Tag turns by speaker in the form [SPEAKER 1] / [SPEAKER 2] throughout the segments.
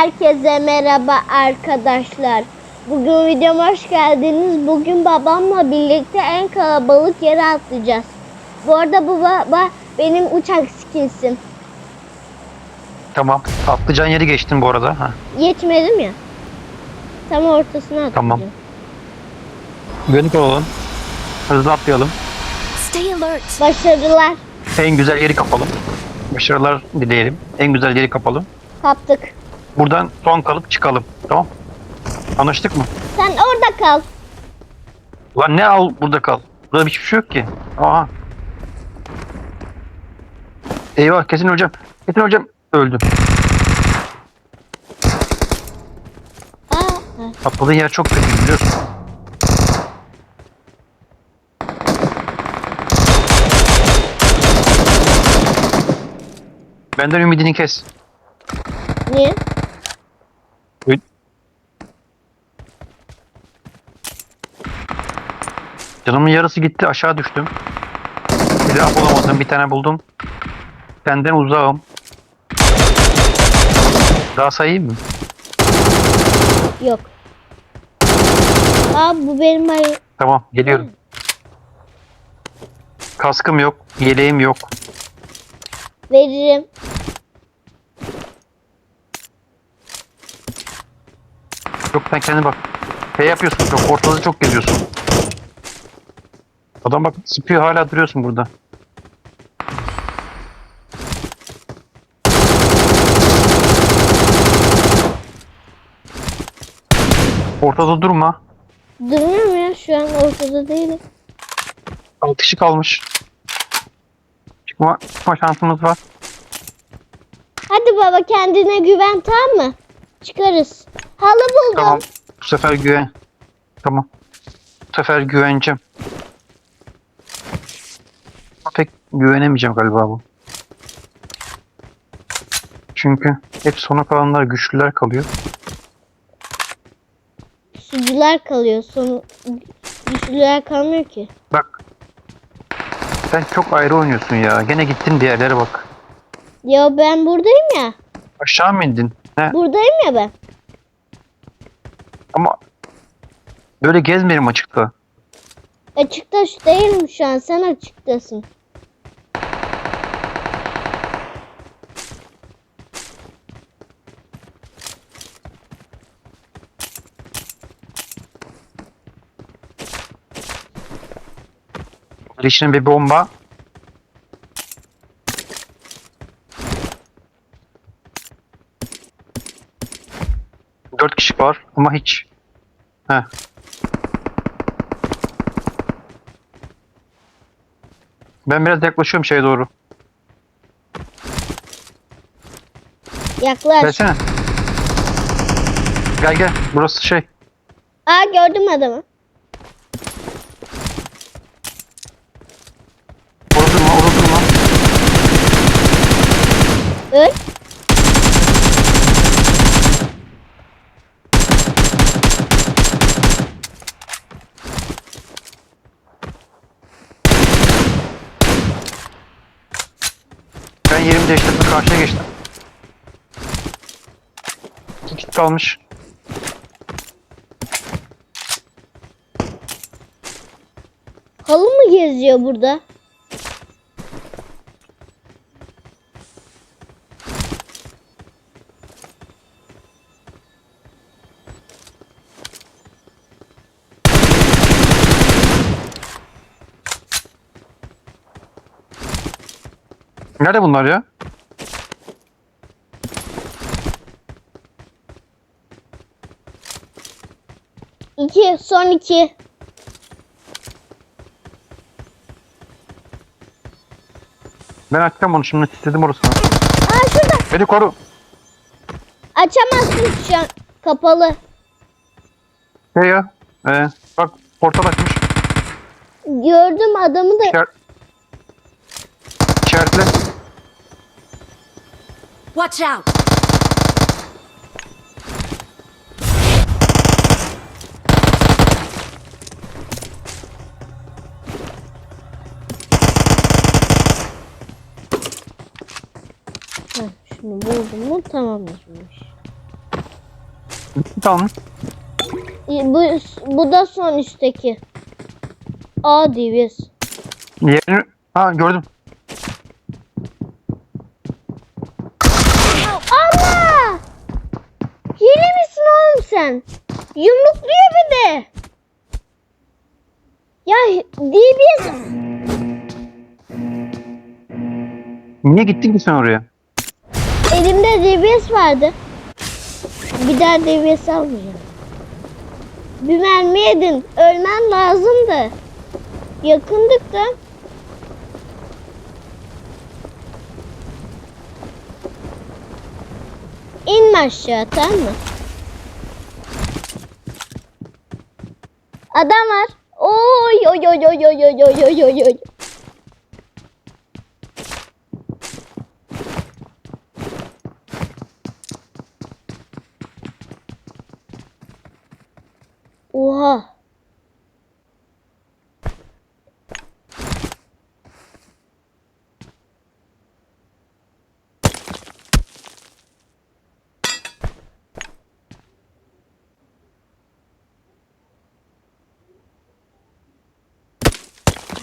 [SPEAKER 1] Herkese merhaba arkadaşlar. Bugün videoma hoş geldiniz. Bugün babamla birlikte en kalabalık yere atlayacağız. Bu arada bu baba benim uçak skinsim.
[SPEAKER 2] Tamam. Atlayacağın yeri geçtin bu arada. Ha.
[SPEAKER 1] Geçmedim ya. Tam ortasına atlayacağım.
[SPEAKER 2] Tamam. Güvenlik olalım. Hızlı atlayalım.
[SPEAKER 3] Stay alert.
[SPEAKER 1] Başarılar.
[SPEAKER 2] En güzel yeri kapalım. Başarılar dileyelim. En güzel yeri kapalım.
[SPEAKER 1] Kaptık.
[SPEAKER 2] Buradan son kalıp çıkalım. Tamam. Anlaştık mı?
[SPEAKER 1] Sen orada kal.
[SPEAKER 2] Ulan ne al burada kal. Burada hiçbir şey yok ki. Aha. Eyvah kesin öleceğim. Kesin öleceğim. Öldüm. Atladığın yer çok kötü biliyorsun. Benden ümidini kes.
[SPEAKER 1] niye?
[SPEAKER 2] Canımın yarısı gitti aşağı düştüm. Silah bulamadım bir tane buldum. Senden uzağım. Daha sayayım mı?
[SPEAKER 1] Yok. Aa bu benim ay
[SPEAKER 2] Tamam geliyorum. Kaskım yok, yeleğim yok.
[SPEAKER 1] veririm.
[SPEAKER 2] Yok sen kendine bak. Şey yapıyorsun çok ortalığı çok geziyorsun. Adam bak sıkıyor hala duruyorsun burada. Ortada durma.
[SPEAKER 1] Durmuyorum ya şu an ortada değilim.
[SPEAKER 2] Alt kişi kalmış. Çıkma, çıkma şansımız var.
[SPEAKER 1] Hadi baba kendine güven tamam mı? Çıkarız. Halı buldum.
[SPEAKER 2] Tamam. Bu sefer güven. Tamam. Bu sefer güveneceğim. Güvenemeyeceğim galiba bu. Çünkü hep sona kalanlar güçlüler kalıyor.
[SPEAKER 1] Sucular kalıyor. Son güçlüler kalmıyor ki.
[SPEAKER 2] Bak. Sen çok ayrı oynuyorsun ya. Gene gittin bir yerlere bak.
[SPEAKER 1] Ya ben buradayım ya.
[SPEAKER 2] Aşağı mı indin? He?
[SPEAKER 1] Buradayım ya ben.
[SPEAKER 2] Ama böyle gezmeyelim açıkta.
[SPEAKER 1] Açıkta şu değilim şu an. Sen açıktasın.
[SPEAKER 2] İçine bir bomba. Dört kişi var ama hiç. Heh. Ben biraz yaklaşıyorum şeye doğru.
[SPEAKER 1] Yaklaş.
[SPEAKER 2] Gelsene. Gel gel. Burası şey.
[SPEAKER 1] Aa gördüm adamı.
[SPEAKER 2] Orada durma, orada durma.
[SPEAKER 1] Öl.
[SPEAKER 2] Ben yerimi değiştirdim. Karşıya geçtim. Kit kalmış.
[SPEAKER 1] Halı mı geziyor burada?
[SPEAKER 2] Nerede bunlar ya?
[SPEAKER 1] İki. Son iki.
[SPEAKER 2] Ben açacağım onu şimdi istedim orasını.
[SPEAKER 1] Aa şurada.
[SPEAKER 2] Beni koru.
[SPEAKER 1] Açamazsın şu an. Kapalı.
[SPEAKER 2] Şey ya. Ee, bak portal açmış.
[SPEAKER 1] Gördüm adamı da.
[SPEAKER 2] İşaret... İşaretle.
[SPEAKER 3] Watch out.
[SPEAKER 1] Heh, şunu buldum mu
[SPEAKER 2] kit alın.
[SPEAKER 1] Bu, bu da son üstteki. A Diviz.
[SPEAKER 2] Yerini... Ha gördüm.
[SPEAKER 1] Allah! Hile misin sen? Yumrukluyor bir de. Ya DBS
[SPEAKER 2] Niye gittin ki sen oraya?
[SPEAKER 1] elimde DBS vardı. Bir daha DBS almayacağım. Bir mermi yedin. Ölmen lazımdı. Yakındık da. İnme aşağı tamam mı? Adam var. Oy oy oy oy oy oy oy oy oy oy. Oha.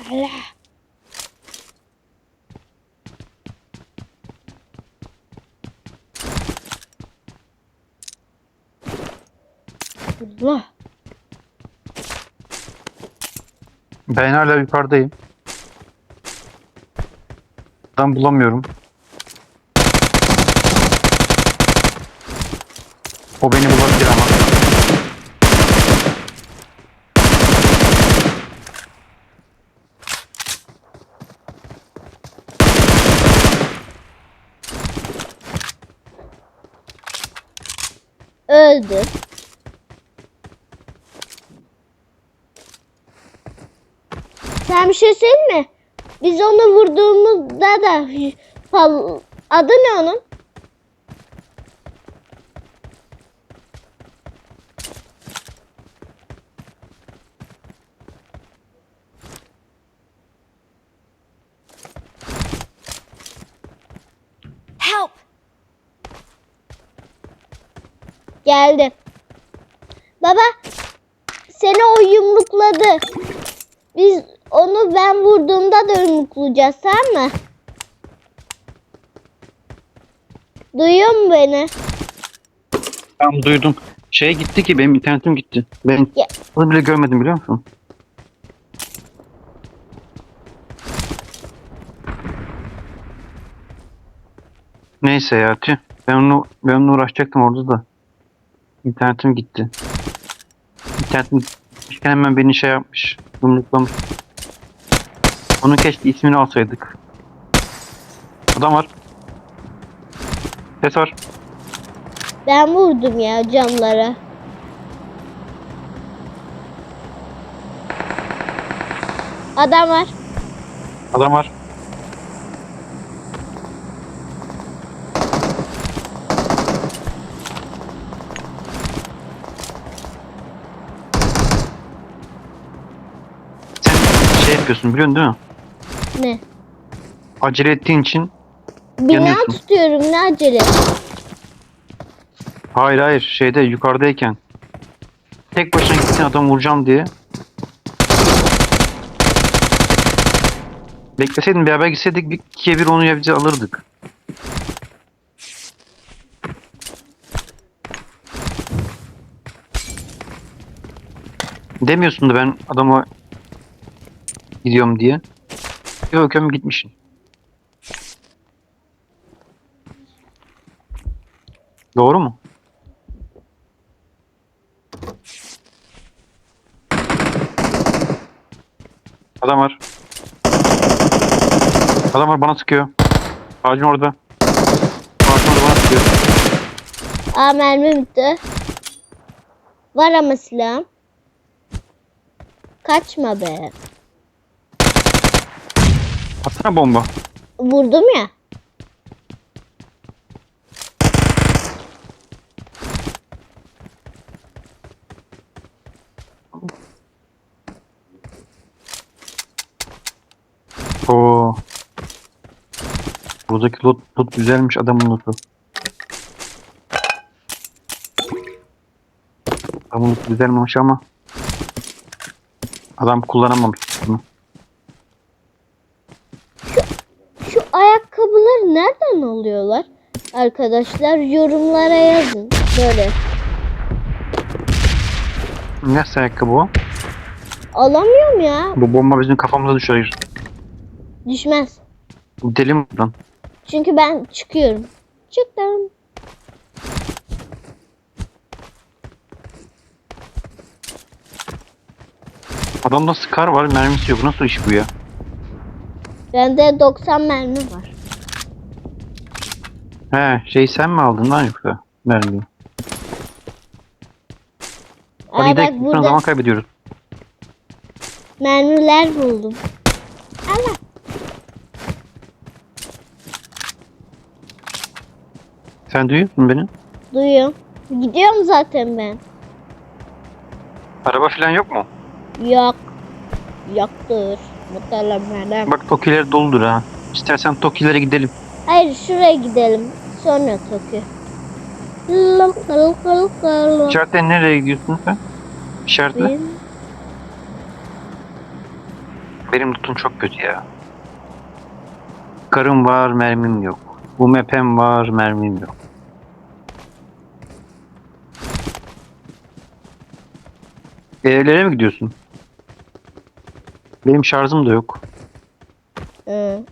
[SPEAKER 1] Allah. Allah.
[SPEAKER 2] Ben hala yukarıdayım. Adam bulamıyorum. O beni bulabilir ama.
[SPEAKER 1] Öldü. Sen bir şey söyleyeyim mi? Biz onu vurduğumuzda da fal- adı ne onun?
[SPEAKER 3] Help!
[SPEAKER 1] Geldi. Baba seni o yumrukladı. Biz onu ben vurduğumda da yumruklayacağız tamam mı? Duyuyor mu beni?
[SPEAKER 2] Tamam duydum. Şey gitti ki benim internetim gitti. Ben
[SPEAKER 1] Ya.
[SPEAKER 2] onu bile görmedim biliyor musun? Neyse ya tüh. Ben onu ben onunla uğraşacaktım orada da. İnternetim gitti. İnternetim hemen beni şey yapmış. Yumruklamış. Onun keşke ismini alsaydık. Adam var. Ses var.
[SPEAKER 1] Ben vurdum ya camlara. Adam var.
[SPEAKER 2] Adam var. Sen şey yapıyorsun biliyorsun değil mi?
[SPEAKER 1] Ne?
[SPEAKER 2] Acele ettiğin için
[SPEAKER 1] Bina
[SPEAKER 2] Yanıyorsun.
[SPEAKER 1] tutuyorum ne acele.
[SPEAKER 2] hayır hayır şeyde yukarıdayken tek başına gittin adam vuracağım diye bekleseydin beraber gitseydik bir ikiye bir onu ya alırdık. Demiyorsun da ben adama gidiyorum diye. Yok yok gitmişsin. Doğru mu? Adam var. Adam var bana sıkıyor. Ağacın orada. Ağacın orada bana sıkıyor.
[SPEAKER 1] Aa mermi bitti. Var ama silahım. Kaçma be.
[SPEAKER 2] Atsana bomba.
[SPEAKER 1] Vurdum ya.
[SPEAKER 2] Oo. Buradaki loot, loot güzelmiş adamın lootu. Pamuk güzelmiş ama adam kullanamamış bunu.
[SPEAKER 1] Arkadaşlar yorumlara yazın. Böyle.
[SPEAKER 2] Nasıl ayakkabı o?
[SPEAKER 1] Alamıyorum ya.
[SPEAKER 2] Bu bomba bizim kafamıza düşer.
[SPEAKER 1] Düşmez.
[SPEAKER 2] Gidelim buradan.
[SPEAKER 1] Çünkü ben çıkıyorum. Çıktım.
[SPEAKER 2] Adamda skar var mermisi yok. Nasıl iş bu ya?
[SPEAKER 1] Bende 90 mermi var.
[SPEAKER 2] He şey sen mi aldın lan yoksa mermiyi? Hadi
[SPEAKER 1] Aa, bak
[SPEAKER 2] gidelim. Burada... zaman kaybediyoruz.
[SPEAKER 1] mermiler buldum. Allah.
[SPEAKER 2] Sen duyuyorsun beni.
[SPEAKER 1] Duyuyorum. Gidiyorum zaten ben.
[SPEAKER 2] Araba falan yok mu?
[SPEAKER 1] Yok. Yoktur. Muhtemelen.
[SPEAKER 2] Bak tokiler doludur ha. İstersen tokilere gidelim.
[SPEAKER 1] Hayır şuraya gidelim. Sonra Tokyo.
[SPEAKER 2] İşaretle nereye gidiyorsun sen? İşaretle.
[SPEAKER 1] Benim-
[SPEAKER 2] Benim lootum çok kötü ya. Karım var, mermim yok. Bu mepem var, mermim yok. Evlere mi gidiyorsun? Benim şarjım da yok.
[SPEAKER 1] Hı.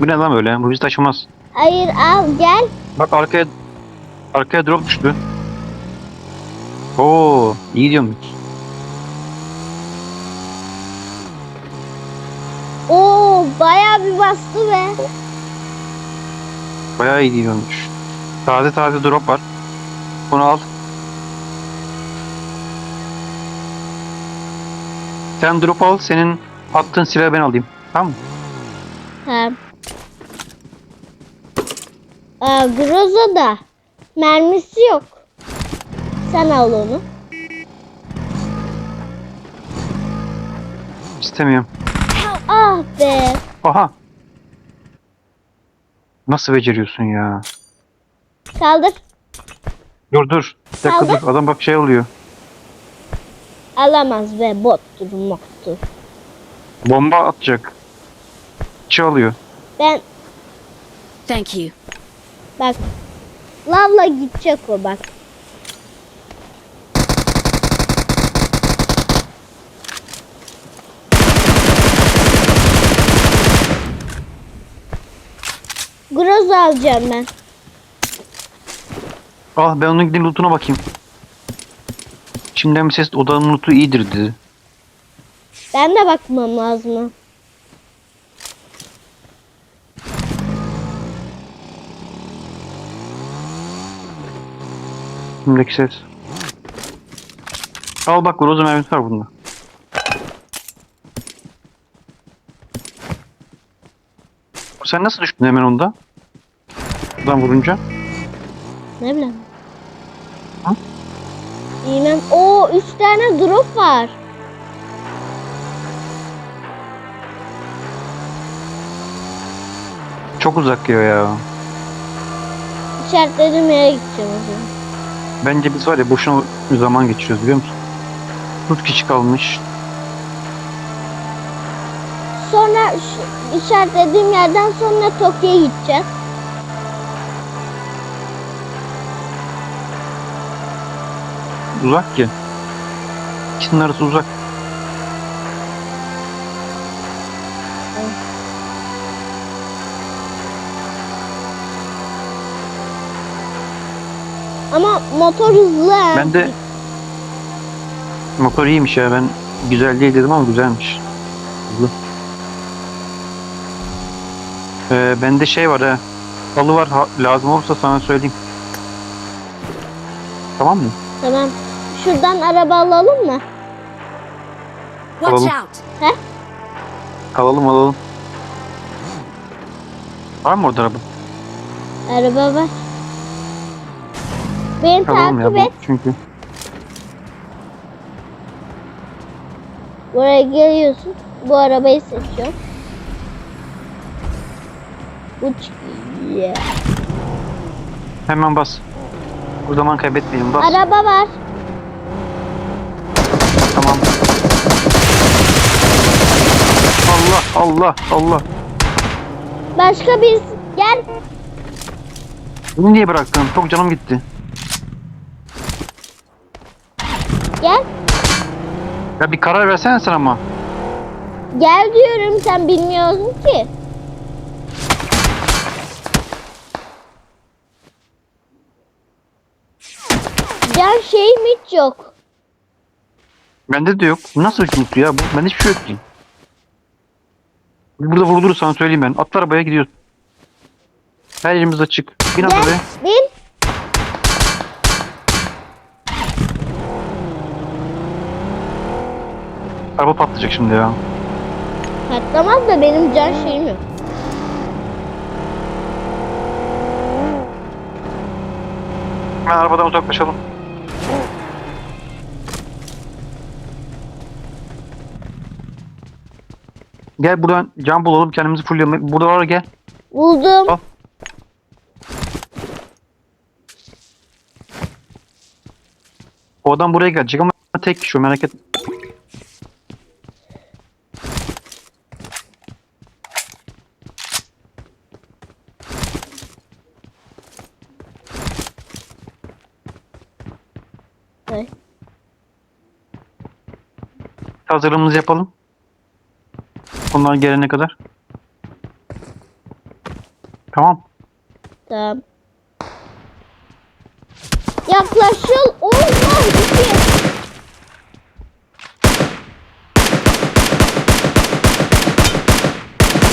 [SPEAKER 2] Bu ne lan böyle? Bu bizi taşımaz.
[SPEAKER 1] Hayır al gel.
[SPEAKER 2] Bak arkaya arkaya drop düştü. Oo, iyi diyorum.
[SPEAKER 1] Oo bayağı bir bastı be.
[SPEAKER 2] Bayağı iyi diyormuş. Taze taze drop var. Bunu al. Sen drop al, senin attığın silahı ben alayım. Tamam mı?
[SPEAKER 1] Tamam. Aa, Groza da mermisi yok. Sen al onu.
[SPEAKER 2] İstemiyorum.
[SPEAKER 1] Ah be.
[SPEAKER 2] Aha. Nasıl beceriyorsun ya?
[SPEAKER 1] Kaldır.
[SPEAKER 2] Dur dur. Bir dakika
[SPEAKER 1] Kaldı.
[SPEAKER 2] dur. Adam bak şey oluyor.
[SPEAKER 1] Alamaz be bottur moktur.
[SPEAKER 2] Bomba atacak. Çalıyor.
[SPEAKER 1] Ben
[SPEAKER 3] Thank you.
[SPEAKER 1] Bak lavla gidecek o bak. Groza alacağım ben.
[SPEAKER 2] Ah ben onun gidin lootuna bakayım. Şimdiden bir ses odanın lootu iyidir dedi.
[SPEAKER 1] Ben de bakmam lazım.
[SPEAKER 2] Şimdiki ses. Al bak Groza mermisi var bunda. Sen nasıl düştün hemen onda? Buradan vurunca.
[SPEAKER 1] Ne bileyim.
[SPEAKER 2] Ha?
[SPEAKER 1] Bilmem. Oo üç tane drop var.
[SPEAKER 2] Çok uzak ya ya.
[SPEAKER 1] İşaretlediğim yere gideceğim o zaman.
[SPEAKER 2] Bence biz var ya boşuna zaman geçiriyoruz biliyor musun? 40 kişi kalmış.
[SPEAKER 1] Sonra şu işaretlediğim yerden sonra Tokyo'ya gideceğiz.
[SPEAKER 2] Uzak ki. İkisinin arası uzak.
[SPEAKER 1] Ama motor hızlı.
[SPEAKER 2] Ben de motor iyiymiş ya ben güzel değil dedim ama güzelmiş. Hızlı. Ee, bende şey var ha. Halı var ha- lazım olursa sana söyleyeyim. Tamam mı?
[SPEAKER 1] Tamam. Şuradan araba alalım mı?
[SPEAKER 3] Watch
[SPEAKER 2] Alalım.
[SPEAKER 3] out.
[SPEAKER 2] Alalım alalım. Var mı orada araba?
[SPEAKER 1] Araba var. Beni
[SPEAKER 2] ya
[SPEAKER 1] takip
[SPEAKER 2] bu
[SPEAKER 1] et.
[SPEAKER 2] çünkü.
[SPEAKER 1] Buraya geliyorsun. Bu arabayı seçiyorum. Uç. Yeah.
[SPEAKER 2] Hemen bas. Bu zaman kaybetmeyelim. Bas.
[SPEAKER 1] Araba var.
[SPEAKER 2] Tamam. Allah Allah Allah.
[SPEAKER 1] Başka birisi. Gel.
[SPEAKER 2] Bunu niye bıraktın? Çok canım gitti.
[SPEAKER 1] Gel.
[SPEAKER 2] Ya bir karar versene sen ama.
[SPEAKER 1] Gel diyorum sen bilmiyorsun ki. Can şeyim hiç yok.
[SPEAKER 2] Bende de yok. Nasıl mutlu ya? Bu, bende hiçbir şey yok ki. Burada vurdurur sana söyleyeyim ben. Atla arabaya gidiyoruz. Her yerimiz açık. Bin
[SPEAKER 1] Gel.
[SPEAKER 2] arabaya.
[SPEAKER 1] Bin.
[SPEAKER 2] Araba patlayacak şimdi ya.
[SPEAKER 1] Patlamaz da benim can şeyim yok.
[SPEAKER 2] Hemen arabadan uzaklaşalım. Gel buradan cam bulalım kendimizi fullleyelim. Burada var gel.
[SPEAKER 1] Buldum.
[SPEAKER 2] Al. O adam buraya gelecek ama tek kişi o merak etme.
[SPEAKER 1] Evet.
[SPEAKER 2] Hazırlığımızı yapalım. Onlar gelene kadar. Tamam.
[SPEAKER 1] Tamam. Yaklaşıl. Allah iki.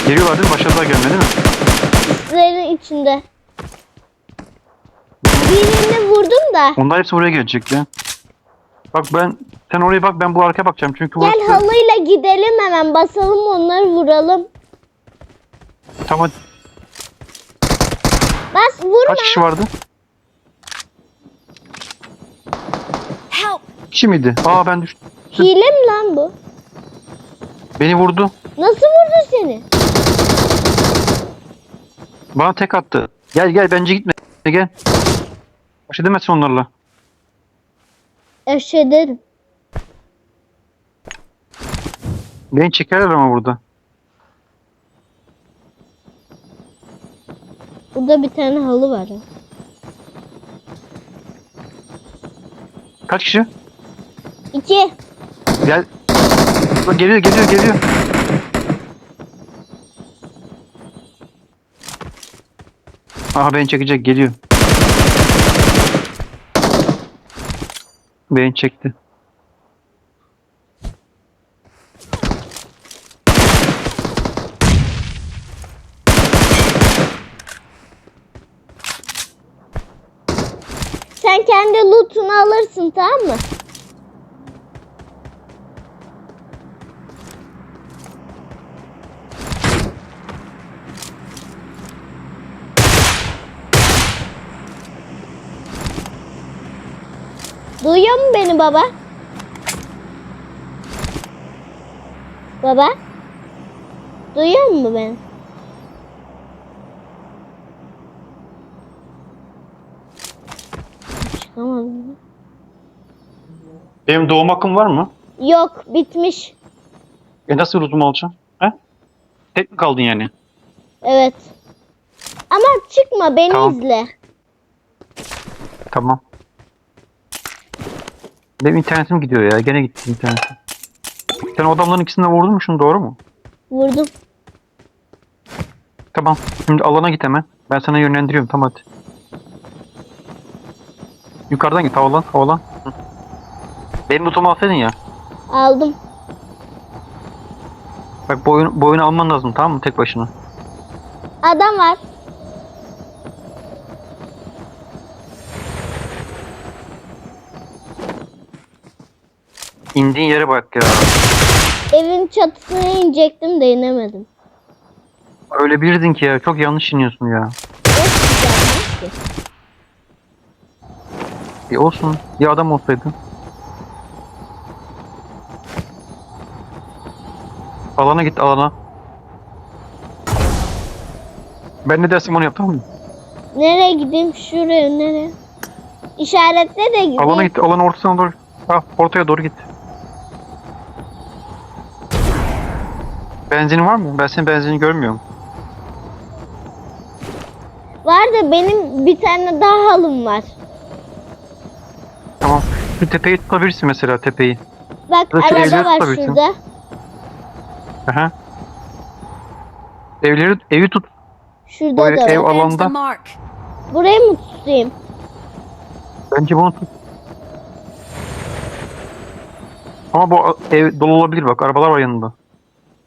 [SPEAKER 2] Geliyorlar değil mi? Başarılar gelmedi değil mi?
[SPEAKER 1] Sizlerin içinde. Birini vurdum da.
[SPEAKER 2] Onlar hepsi buraya gelecek ya. Bak ben sen oraya bak ben bu arkaya bakacağım çünkü
[SPEAKER 1] Gel
[SPEAKER 2] burası
[SPEAKER 1] halıyla gidelim hemen basalım onları vuralım.
[SPEAKER 2] tamam
[SPEAKER 1] Bas vurma.
[SPEAKER 2] kaç kişi vardı?
[SPEAKER 3] Help!
[SPEAKER 2] Kişi miydi? Aa ben düştüm.
[SPEAKER 1] Hile mi lan bu?
[SPEAKER 2] Beni vurdu.
[SPEAKER 1] Nasıl vurdu seni?
[SPEAKER 2] Bana tek attı. Gel gel bence gitme. Gel. Baş edemezsin onlarla.
[SPEAKER 1] Eşederim.
[SPEAKER 2] Beni çekerler ama burada.
[SPEAKER 1] Burada bir tane halı var.
[SPEAKER 2] Kaç kişi?
[SPEAKER 1] İki.
[SPEAKER 2] Gel. Bak, Geliyor geliyor geliyor. Aha beni çekecek geliyor. Beni çekti.
[SPEAKER 1] Sen kendi lootunu alırsın tamam mı? Beni baba? Baba? Duyuyor mu beni? Çıkamadım.
[SPEAKER 2] Benim doğum hakkım var mı?
[SPEAKER 1] Yok bitmiş.
[SPEAKER 2] E nasıl ruzumu alacağım? He? Tek mi kaldın yani?
[SPEAKER 1] Evet. Ama çıkma beni
[SPEAKER 2] Tamam.
[SPEAKER 1] izle.
[SPEAKER 2] Tamam. Benim internetim gidiyor ya. Gene gitti internetim. Sen o adamların ikisini de vurdun mu şunu doğru mu?
[SPEAKER 1] Vurdum.
[SPEAKER 2] Tamam. Şimdi alana git hemen. Ben sana yönlendiriyorum. Tamam hadi. Yukarıdan git. Havalan. Havalan. Hı. Benim lootumu alsaydın ya.
[SPEAKER 1] Aldım.
[SPEAKER 2] Bak bu, oyun, bu oyunu alman lazım tamam mı? Tek başına.
[SPEAKER 1] Adam var.
[SPEAKER 2] İndiğin yere bak ya.
[SPEAKER 1] Evin çatısına inecektim de inemedim.
[SPEAKER 2] Öyle biriydin ki ya. Çok yanlış iniyorsun ya. Bir olsun. Ya adam olsaydı. Alana git alana. Ben ne dersem onu yap tamam mı?
[SPEAKER 1] Nereye gideyim? Şuraya nereye? İşaretle de gideyim.
[SPEAKER 2] Alana git. Alanın ortasına doğru. Ah, ortaya doğru git. Benzinin var mı? Ben senin benzinini görmüyorum.
[SPEAKER 1] Var da benim bir tane daha halım var.
[SPEAKER 2] Tamam. Şu tepeyi tutabilirsin mesela tepeyi.
[SPEAKER 1] Bak
[SPEAKER 2] Burası
[SPEAKER 1] araba
[SPEAKER 2] evleri
[SPEAKER 1] var
[SPEAKER 2] tutabilirsin.
[SPEAKER 1] şurada.
[SPEAKER 2] Aha. Evleri, evi tut.
[SPEAKER 1] Şurada
[SPEAKER 2] Oraya
[SPEAKER 1] da
[SPEAKER 2] ev
[SPEAKER 1] var.
[SPEAKER 3] the
[SPEAKER 2] alanda.
[SPEAKER 3] mark.
[SPEAKER 1] Burayı mı tutayım?
[SPEAKER 2] Bence bunu tut. Ama bu ev dolu olabilir bak. Arabalar var yanında.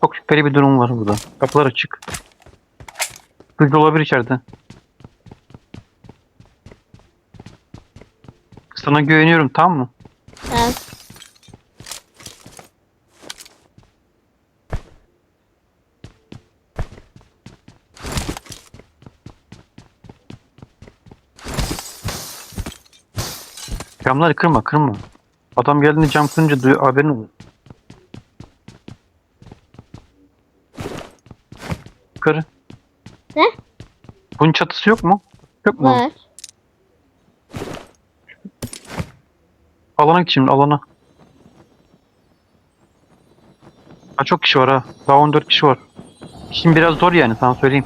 [SPEAKER 2] Çok şüpheli bir durum var burada. Kapılar açık. Hızlı olabilir içeride. Sana güveniyorum tamam mı?
[SPEAKER 1] Tamam.
[SPEAKER 2] Camları kırma kırma. Adam geldiğinde cam kırınca haberin olur. Kır.
[SPEAKER 1] Ne?
[SPEAKER 2] Bunun çatısı yok mu? Yok mu?
[SPEAKER 1] Var.
[SPEAKER 2] Alana git şimdi alana. Ha çok kişi var ha. Daha 14 kişi var. Şimdi biraz zor yani sana söyleyeyim.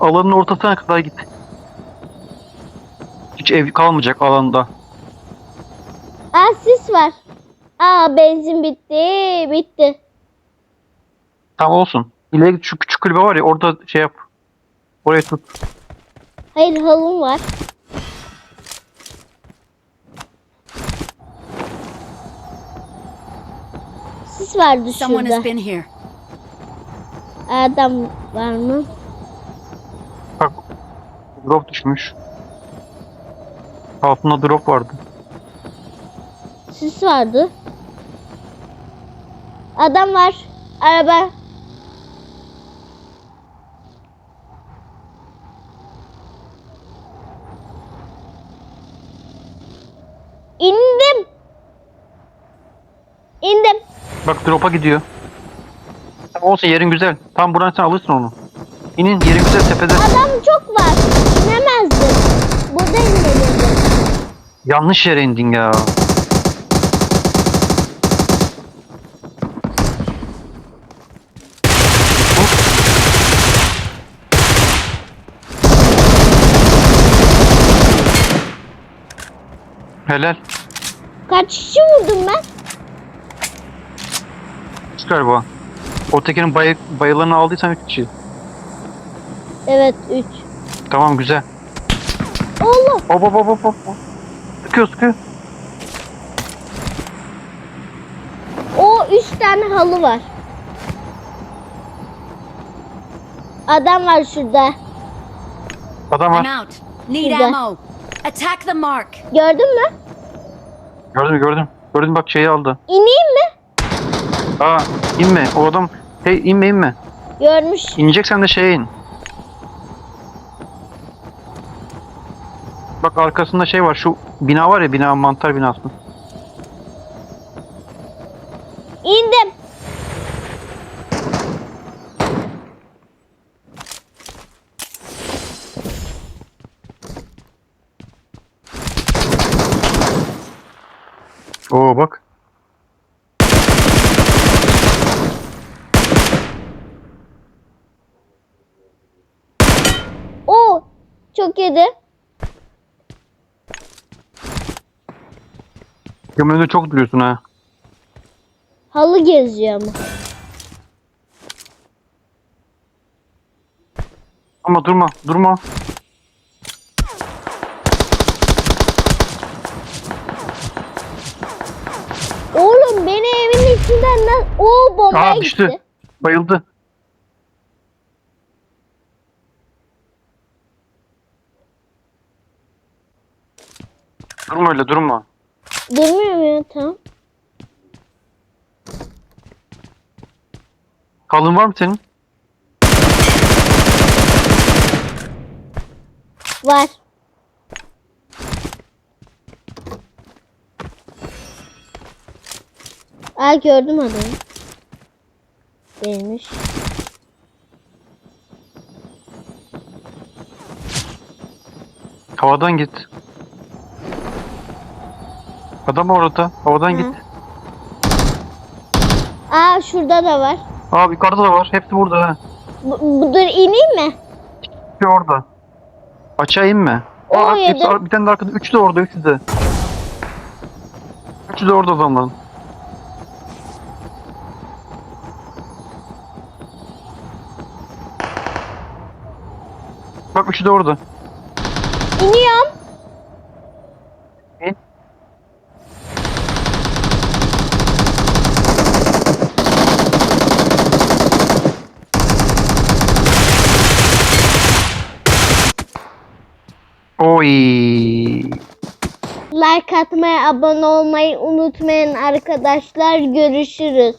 [SPEAKER 2] Alanın ortasına kadar git. Ev kalmayacak alanda.
[SPEAKER 1] Aa sis var. Aa benzin bitti. Bitti.
[SPEAKER 2] Tamam olsun. İleri şu küçük kulübe var ya orada şey yap. Oraya tut.
[SPEAKER 1] Hayır halım var. Sis vardı
[SPEAKER 3] Someone
[SPEAKER 1] şurada.
[SPEAKER 3] has been here.
[SPEAKER 1] Adam var mı?
[SPEAKER 2] Bak. Drop düşmüş. Altında drop vardı.
[SPEAKER 1] Sis vardı. Adam var. Araba. İndim. İndim.
[SPEAKER 2] Bak drop'a gidiyor. Olsun yerin güzel. Tam buradan sen alırsın onu. İnin yerin güzel tepede.
[SPEAKER 1] Adam çok var. İnemezdim. Burada inmeliydim.
[SPEAKER 2] Yanlış yere indin ya. Helal.
[SPEAKER 1] Kaç kişi vurdum ben?
[SPEAKER 2] Üç galiba. O tekerin bay, bayılarını aldıysan 3 kişi.
[SPEAKER 1] Evet 3.
[SPEAKER 2] Tamam güzel.
[SPEAKER 1] Allah.
[SPEAKER 2] Hop hop hop hop hop. Sıkıyor sıkıyor.
[SPEAKER 1] O 3 tane halı var. Adam var şurada.
[SPEAKER 2] Adam
[SPEAKER 3] I'm
[SPEAKER 2] var.
[SPEAKER 3] out. Need
[SPEAKER 1] Şurada.
[SPEAKER 3] ammo. Attack the mark.
[SPEAKER 1] Gördün mü?
[SPEAKER 2] Gördüm gördüm. Gördüm bak şeyi aldı.
[SPEAKER 1] İneyim mi?
[SPEAKER 2] Aa inme. O adam. Hey inme inme.
[SPEAKER 1] Görmüş.
[SPEAKER 2] İneceksen de şeye in. Bak arkasında şey var. Şu bina var ya bina mantar binası.
[SPEAKER 1] İndim.
[SPEAKER 2] Oo bak.
[SPEAKER 1] O çok yedi.
[SPEAKER 2] Gömleğinde çok duruyorsun ha.
[SPEAKER 1] Halı geziyor ama.
[SPEAKER 2] Ama durma durma.
[SPEAKER 1] Oğlum beni evin içinden lan o bombaya
[SPEAKER 2] Aa düştü.
[SPEAKER 1] gitti.
[SPEAKER 2] Bayıldı. Durma öyle durma.
[SPEAKER 1] Durmuyorum ya tamam.
[SPEAKER 2] Kalın var mı senin?
[SPEAKER 1] Var. Aa gördüm adamı. Değilmiş.
[SPEAKER 2] Havadan git. Adam orada. Havadan
[SPEAKER 1] Hı.
[SPEAKER 2] git.
[SPEAKER 1] Aa şurada da var.
[SPEAKER 2] Abi yukarıda da var. Hepsi burada ha.
[SPEAKER 1] Bu, bu- dur ineyim mi?
[SPEAKER 2] Bir orada. Açığa inme.
[SPEAKER 1] O
[SPEAKER 2] Aa, hepsi, bir tane de arkada. Üçü de orada. Üçü de. Üçü de orada o zaman. Bak üçü de orada.
[SPEAKER 1] İniyorum.
[SPEAKER 2] İn. Oy.
[SPEAKER 1] Like atmayı, abone olmayı unutmayın arkadaşlar. Görüşürüz.